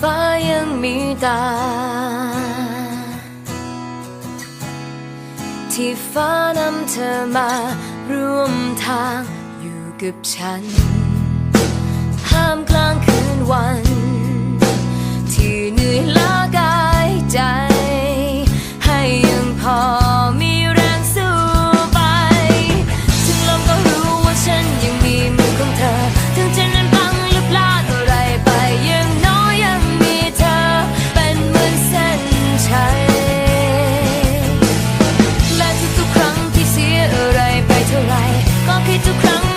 ฟ้ายังมีตา ที่ฟ้านำเธอมาร่วมทางอยู่กับฉัน けと考え